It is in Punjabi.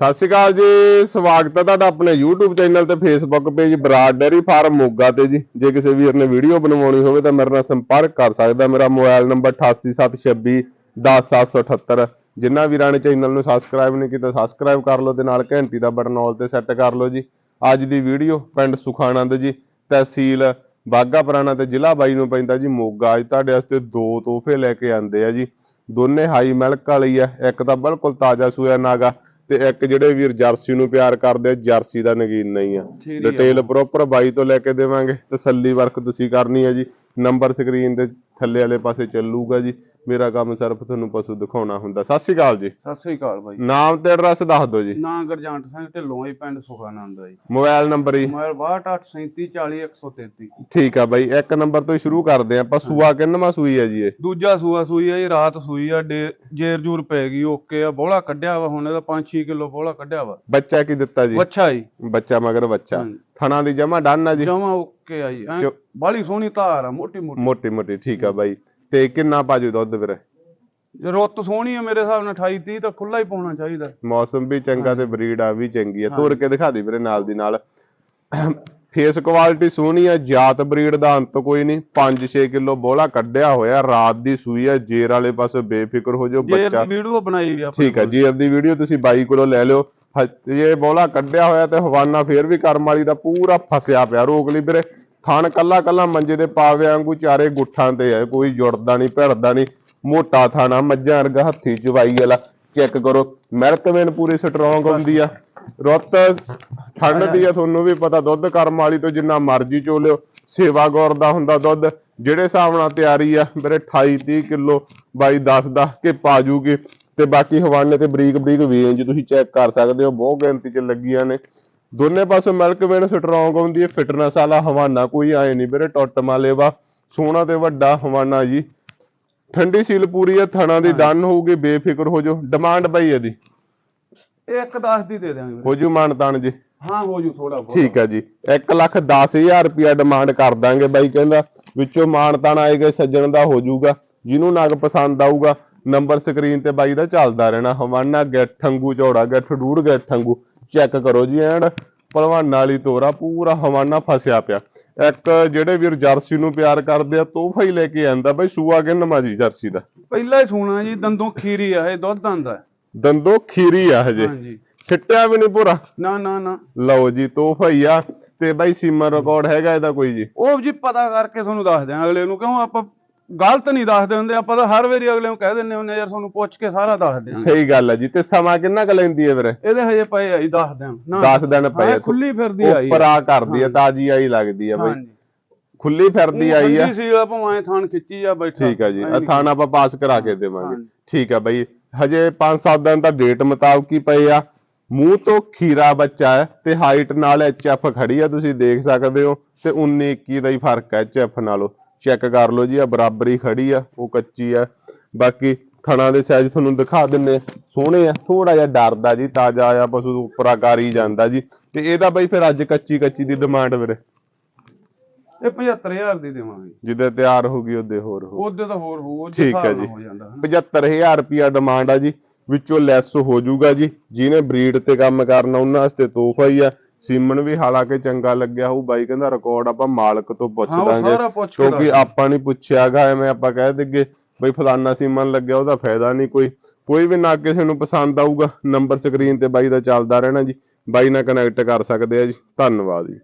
ਸਤਿ ਸ਼੍ਰੀ ਅਕਾਲ ਜੀ, ਸਵਾਗਤ ਹੈ ਤੁਹਾਡਾ ਆਪਣੇ YouTube ਚੈਨਲ ਤੇ Facebook page Brar dairy farm Moga ਤੇ ਜੀ। ਜੇ ਕਿਸੇ ਵੀਰ ਨੇ ਵੀਡੀਓ ਬਣਵਾਉਣੀ ਹੋਵੇ ਤਾਂ ਮੇਰੇ ਨਾਲ ਸੰਪਰਕ ਕਰ ਸਕਦਾ ਮੇਰਾ ਮੋਬਾਈਲ ਨੰਬਰ 8876 10778 ਜਿਨ੍ਹਾਂ ਵੀਰਾਂ ਨੇ ਚੈਨਲ ਨੂੰ ਸਬਸਕ੍ਰਾਈਬ ਨਹੀਂ ਕੀਤਾ ਸਬਸਕ੍ਰਾਈਬ ਕਰ ਲਓ ਤੇ ਨਾਲ ਘੰਟੀ ਦਾ ਬਟਨ ਆਲ ਤੇ ਸੈੱਟ ਕਰ ਲਓ ਜੀ। ਅੱਜ ਦੀ ਵੀਡੀਓ ਪਿੰਡ ਸੁਖਾਨੰਦ ਜੀ, ਤਹਿਸੀਲ ਬਾਗਾ ਪੁਰਾਣਾ ਤੇ ਜ਼ਿਲ੍ਹਾ ਬਾਈ ਨੂੰ ਪੈਂਦਾ ਜੀ ਮੋਗਾ। ਅੱਜ ਤੁਹਾਡੇ ਵਾਸਤੇ ਦੋ ਤੋਹਫੇ ਲੈ ਕੇ ਆਂਦੇ ਆ ਜੀ। ਦੋਨੇ ਹਾਈ ਮਿਲਕ ਵਾਲੀ ਆ, ਇੱਕ ਤਾਂ ਬਿਲਕੁਲ ਤਾਜ਼ਾ ਸੂਆ ਨਾਗਾ ਤੇ ਇੱਕ ਜਿਹੜੇ ਵੀਰ ਜਰਸੀ ਨੂੰ ਪਿਆਰ ਕਰਦੇ ਆ ਜਰਸੀ ਦਾ ਨਗੀਨ ਨਹੀਂ ਆ। ਡਿਟੇਲ ਪ੍ਰੋਪਰ ਬਾਈ ਤੋਂ ਲੈ ਕੇ ਦੇਵਾਂਗੇ। ਤਸੱਲੀ ਵਰਕ ਤੁਸੀਂ ਕਰਨੀ ਹੈ ਜੀ। ਨੰਬਰ ਸਕਰੀਨ ਦੇ ਥੱਲੇ ਵਾਲੇ ਪਾਸੇ ਚੱਲੂਗਾ ਜੀ। ਮੇਰਾ ਕੰਮ ਸਿਰਫ ਤੁਹਾਨੂੰ ਪਸ਼ੂ ਦਿਖਾਉਣਾ ਹੁੰਦਾ। ਸਤਿ ਸ਼੍ਰੀ ਅਕਾਲ ਜੀ। ਸਤਿ ਸ੍ਰੀ ਅਕਾਲ ਬਾਈ। ਨਾਮ ਤੇ ਐਡਰੈਸ ਦੱਸ ਦਿਓ ਜੀ। ਨਾਂ ਗਰਜੰਟ ਸਿੰਘ ਢਿੱਲੋਂ ਹੀ ਪਿੰਡ ਸੁਖਾਨੰਦ ਆ ਜੀ। ਮੋਬਾਈਲ ਨੰਬਰ ਜੀ। ਮੋਬਾਈਲ 6287340133 ਠੀਕ ਆ ਬਾਈ ਇੱਕ ਨੰਬਰ ਤੋਂ ਹੀ ਸ਼ੁਰੂ ਕਰਦੇ ਆ। ਆਪਾਂ ਸੂਆ ਕਿੰਨਵਾਂ ਸੂਈ ਹੈ ਜੀ ਇਹ। ਦੂਜਾ ਸੂਆ ਸੂਈ ਆ ਜੀ ਰਾਤ ਸੂਈ ਆ ਡੇ- ਜੇਰ ਜੂਰ ਪੈ ਗਈ ਓਕੇ ਆ ਬੋਲਾ ਕੱਢਿਆ ਵਾ ਹੁਣ ਇਹਦਾ 5-6 ਕਿਲੋ ਬੋਲਾ ਕੱਢਿਆ ਵਾ। ਬੱਚਾ ਕੀ ਦਿੱਤਾ ਜੀ? ਵੱਛਾ ਜੀ। ਬੱਚਾ ਮਗਰ ਬੱਚਾ। ਹਾਂਜੀ। ਥਣਾ ਦੀ ਜਮਾ ਡਨ ਆ ਜੀ। ਜਮਾ ਓਕੇ ਆ ਜੀ। ਐਂ ਚੋ- ਬਾਲੀ ਸੋਹਣੀ ਧਾਰ ਆ ਮੋਟੀ ਮੋਟੀ ਮੋਟੀ ਮੋਟੀ ਠੀਕ ਆ ਬਾਈ। ਤੇ ਕਿੰਨਾ ਪਾਜੂ ਦੁੱਧ ਵੀਰੇ ਜੇ ਰੁੱਤ ਸੋਹਣੀ ਆ ਮੇਰੇ ਹਿਸਾਬ ਨਾਲ 28 30 ਤਾਂ ਖੁੱਲਾ ਹੀ ਪਾਉਣਾ ਚਾਹੀਦਾ। ਮੌਸਮ ਵੀ ਚੰਗਾ ਤੇ ਬਰੀਡ ਆ ਵੀ ਚੰਗੀ ਆ। ਤੋਰ ਕੇ ਦਿਖਾ ਦੇ ਵੀਰੇ ਨਾਲ ਦੀ ਨਾਲ। ਫੇਸ ਕੁਆਲਿਟੀ ਸੋਹਣੀ ਆ ਜਾਤ ਬਰੀਡ ਦਾ ਅੰਤ ਕੋਈ ਨਹੀਂ। 5-6 ਕਿਲੋ ਬੋਲਾ ਕੱਢਿਆ ਹੋਇਆ ਰਾਤ ਦੀ ਸੂਈ ਆ ਜੇਰ ਵਾਲੇ ਪਾਸੇ ਬੇਫਿਕਰ ਹੋ ਜਾਓ ਜੇਰ ਬੱਚਾ। ਦੀ ਵੀਡੀਓ ਬਣਾਈ ਵੀ ਆਪਣੇ ਠੀਕ ਆ ਜੇਰ ਦੀ ਵੀਡੀਓ ਤੁਸੀਂ ਬਾਈ ਕੋਲੋਂ ਲੈ ਲਿਓ। ਜੇ ਬੋਲਾ ਕੱਢਿਆ ਹੋਇਆ ਤੇ ਹਵਾਨਾ ਫੇਰ ਵੀ ਕਰਮ ਵਾਲੀ ਦਾ ਪੂਰਾ ਫਸਿਆ ਪਿਆ ਰੋਕ ਲਈ ਵੀਰੇ। ਥਣ ਕੱਲਾ ਕੱਲਾ ਮੰਜੇ ਦੇ ਪਾਵੇ ਵਾਂਗੂ ਚਾਰੇ ਗੁੱਠਾਂ ਤੇ ਹੈ ਕੋਈ ਜੁੜਦਾ ਨਹੀਂ ਭਿੜਦਾ ਨਹੀਂ ਮੋਟਾ ਥਾਣਾ, ਮੱਝਾਂ ਵਰਗਾ ਹੱਥੀ ਚਵਾਈ ਵਾਲਾ। ਚੈੱਕ ਕਰੋ ਮਿਲਕ ਵੇਨ ਪੂਰੀ ਸਟਰੋਂਗ ਹੁੰਦੀ ਆ। ਰੁੱਤ ਠੰਡ ਦੀ ਆ, ਤੁਹਾਨੂੰ ਵੀ ਪਤਾ, ਦੁੱਧ ਕਰਮ ਵਾਲੀ ਤੋਂ ਜਿੰਨਾ ਮਰਜ਼ੀ ਚੋ ਲਿਓ ਸੇਵਾ ਗੌਰ ਦਾ ਹੁੰਦਾ ਦੁੱਧ। ਜਿਹੜੇ ਹਿਸਾਬ ਨਾਲ ਤਿਆਰੀ ਆ, ਮੇਰੇ 28 30 ਕਿਲੋ ਬਾਈ ਦੱਸਦਾ ਕਿ ਪਾ ਜੂਗੀ। ਤੇ ਬਾਕੀ ਹਵਾਨੇ ਤੇ ਬਰੀਕ ਬਰੀਕ ਵੇਂਜ ਤੁਸੀਂ ਚੈੱਕ ਕਰ ਸਕਦੇ ਹੋ, ਬਹੁਤ ਗਿਣਤੀ ਚ ਲੱਗੀਆਂ ਨੇ। ਦੋਨੇ ਪਾਸੇ ਮਿਲਕ ਵੇਨ ਸਟਰੋਂਗ ਹੁੰਦੀ ਹੈ ਫਿਟਨੈਸ ਵਾਲਾ ਹਵਾਨਾ ਕੋਈ ਆਏ ਨਹੀਂ ਵੀਰੇ ਟੁੱਟ ਮਾਲੇਵਾ ਸੋਹਣਾ ਤੇ ਵੱਡਾ ਹਵਾਨਾ ਜੀ। ਠੰਡੀ ਸੀਲ ਪੂਰੀ ਹੈ ਥਣਾ ਦੀ ਡਨ ਹੋਊਗੀ ਬੇਫਿਕਰ ਹੋ ਜਾਓ। ਡਿਮਾਂਡ ਬਾਈ ਇਹਦੀ। ਇਹ ਇੱਕ 10 ਦੀ ਦੇ ਦਿਆਂਗੇ। ਹੋ ਜੂ ਮਾਨਤਾਨ ਜੀ। ਹਾਂ ਹੋ ਜੂ ਥੋੜਾ ਬਹੁਤ। ਠੀਕ ਹੈ ਜੀ। 1 ਲੱਖ 10000 ਰੁਪਿਆ ਡਿਮਾਂਡ ਕਰ ਦਾਂਗੇ ਬਾਈ ਕਹਿੰਦਾ। ਵਿੱਚੋਂ ਮਾਨਤਾਨ ਆਏਗਾ ਸੱਜਣ ਦਾ ਹੋ ਜਾਊਗਾ ਜਿਹਨੂੰ ਨਗ ਪਸੰਦ ਆਊਗਾ ਨੰਬਰ ਸਕਰੀਨ ਤੇ ਬਾਈ ਦਾ ਚੱਲਦਾ ਰਹਿਣਾ। ਹਵਾਨਾ ਗਿੱਠ ਵਾਂਗੂ ਚੌੜਾ ਗਿੱਠ ਡੂੜ ਗਿੱਠ ਵਾਂਗੂ ਚੈੱਕ ਕਰੋ ਜੀ ਐਨ। ਭਲਵਾਨ ਵਾਲੀ ਤੋਰਾ ਪੂਰਾ ਹਵਾਨਾ ਫਸਿਆ ਪਿਆ। ਇੱਕ ਜਿਹੜੇ ਵੀਰ ਜਰਸੀ ਨੂੰ ਪਿਆਰ ਕਰਦੇ ਆ ਤੋਹਫਾ ਹੀ ਲੈ ਕੇ ਆਂਦਾ ਬਾਈ ਸੂਆ ਕਿੰਨਵਾਂ ਜੀ ਜਰਸੀ ਦਾ? ਪਹਿਲਾਂ ਹੀ ਸੋਣਾ ਜੀ ਦੰਦੋਂ ਖੀਰੀ ਆ ਇਹ ਦੁੱਧ ਆਂਦਾ। ਦੰਦੋ ਖੀਰੀ ਆ ਹਜੇ। ਹਾਂਜੀ। ਸਿੱਟਿਆ ਵੀ ਨਹੀਂ ਪੂਰਾ ਨਾ ਨਾ ਨਾ। ਲਓ ਜੀ ਤੋਹਫਾ ਹੀ ਆ। ਤੇ ਬਾਈ ਸੀਮਾ ਰਿਕਾਰਡ ਹੈਗਾ ਇਹਦਾ ਕੋਈ ਜੀ? ਉਹ ਜੀ ਪਤਾ ਕਰਕੇ ਤੁਹਾਨੂੰ ਦੱਸ ਦਿਆਂ ਅਗਲੇ ਨੂੰ ਕਿਉਂ ਆਪਾਂ ਗਲਤ ਨਹੀਂ ਦੱਸਦੇ ਹੁੰਦੇ ਆਪਾਂ ਤਾਂ ਹਰ ਵਾਰੀ ਅਗਲੇ ਨੂੰ ਕਹਿ ਦਿੰਦੇ ਹੁੰਦੇ ਯਾਰ ਤੁਹਾਨੂੰ ਪੁੱਛ ਕੇ ਸਾਰਾ ਦੱਸ ਦਿਆਂ ਸਹੀ ਗੱਲ ਹੈ ਜੀ ਤੇ ਸਮਾਂ ਕਿੰਨਾ ਕੁ ਲੈਂਦੀ ਹੈ ਵੀਰੇ ਇਹਦੇ ਹਜੇ ਪਏ ਆ ਜੀ ਦੱਸ ਦਿਆਂ ਨਾ 10 ਦਿਨ ਪਏ ਆ। ਖੁੱਲੀ ਫਿਰਦੀ ਆਈ ਉੱਪਰ ਆ ਕਰਦੀ ਹੈ ਤਾਜੀ ਆਈ ਲੱਗਦੀ ਹੈ ਬਾਈ। ਖੁੱਲੀ ਫਿਰਦੀ ਆਈ ਆ। ਸੀ ਆ ਭਾਵੇਂ ਥਾਣ ਖਿੱਚੀ ਆ ਬੈਠਾ। ਠੀਕ ਹੈ ਜੀ ਆ ਥਾਣ ਆਪਾਂ ਪਾਸ ਕਰਾ ਕੇ ਦੇਵਾਂਗੇ। ਠੀਕ ਹੈ ਬਾਈ ਹਜੇ 5-7 ਦਿਨ ਦਾ ਡੇਟ ਮੁਤਾਬਕ ਹੀ ਪਏ ਆ। ਮੂੰਹ ਤੋਂ ਖੀਰਾ ਬੱਚਾ ਹੈ ਤੇ ਹਾਈਟ ਨਾਲ ਐਚਐਫ ਖੜੀ ਆ ਤੁਸੀਂ ਦੇਖ ਸਕਦੇ ਹੋ ਤੇ 19 21 ਦਾ ਹੀ ਫ਼ਰਕ ਹੈ ਐਚਐਫ ਨਾਲੋਂ। ਚੈੱਕ ਕਰ ਲਓ ਜੀ ਆ ਬਰਾਬਰੀ ਖੜੀ ਆ ਉਹ ਕੱਚੀ ਆ। ਬਾਕੀ ਥਣਾ ਦੇ ਸਾਈਜ਼ ਤੁਹਾਨੂੰ ਦਿਖਾ ਦਿੰਨੇ। ਸੋਹਣੇ ਆ ਥੋੜਾ ਜਿਹਾ ਡਰਦਾ ਜੀ ਤਾਜ਼ਾ ਆ ਪਸ਼ੂ ਉੱਪਰਾ ਕਰੀ ਜਾਂਦਾ ਜੀ। ਤੇ ਇਹਦਾ ਬਾਈ ਫਿਰ ਅੱਜ ਕੱਚੀ ਕੱਚੀ ਦੀ ਡਿਮਾਂਡ ਵੀਰੇ? ਇਹ 75000 ਦੀ ਦੇਵਾਂਗੇ। ਜਿੱਦੇ ਤਿਆਰ ਹੋ ਗਈ ਉਹਦੇ ਹੋਰ ਹੋ ਉਹਦੇ ਤਾਂ ਹੋਰ ਹੋਊ ਉਹਦੇ ਠੀਕ ਹੈ ਹਿਸਾਬ ਨਾਲ ਜੀ। ਹੋ ਜਾਂਦਾ ਹਨਾ। 75000 ਰੁਪਿਆ ਡਿਮਾਂਡ ਆ ਜੀ ਵਿੱਚੋਂ ਲੈਸ ਹੋ ਜਾਊਗਾ ਜੀ। ਜਿਹਨੇ ਬਰੀਡ ਤੇ ਕੰਮ ਕਰਨਾ ਉਹਨਾਂ ਵਾਸਤੇ ਤੋਹਫਾ ਹੀ ਆ। ਸੀਮਨ ਵੀ ਹਾਲਾਂਕਿ ਚੰਗਾ ਲੱਗਿਆ ਹੋਊ ਬਾਈ ਕਹਿੰਦਾ ਰਿਕਾਰਡ ਆਪਾਂ ਮਾਲਕ ਤੋਂ ਪੁੱਛ ਹਾਂ ਉਹ ਦਾਂਗੇ ਸਾਰਾ ਪੁੱਛ ਕੇ ਕਿਉਂਕਿ ਆਪਾਂ ਨਹੀਂ ਪੁੱਛਿਆਗਾ ਐਵੇਂ ਆਪਾਂ ਕਹਿ ਦਿੱਗੇ ਬਈ ਫਲਾਨਾ ਸੀਮਨ ਲੱਗਿਆ ਉਹਦਾ ਫਾਇਦਾ ਨਹੀਂ ਕੋਈ। ਕੋਈ ਵੀ ਨਾ ਕਿਸੇ ਨੂੰ ਪਸੰਦ ਆਊਗਾ। ਨੰਬਰ ਸਕਰੀਨ ਤੇ ਬਾਈ ਦਾ ਚੱਲਦਾ ਰਹਿਣਾ ਜੀ। ਬਾਈ ਨਾਲ ਕਨੈਕਟ ਕਰ ਸਕਦੇ ਆ ਜੀ। ਧੰਨਵਾਦ ਜੀ।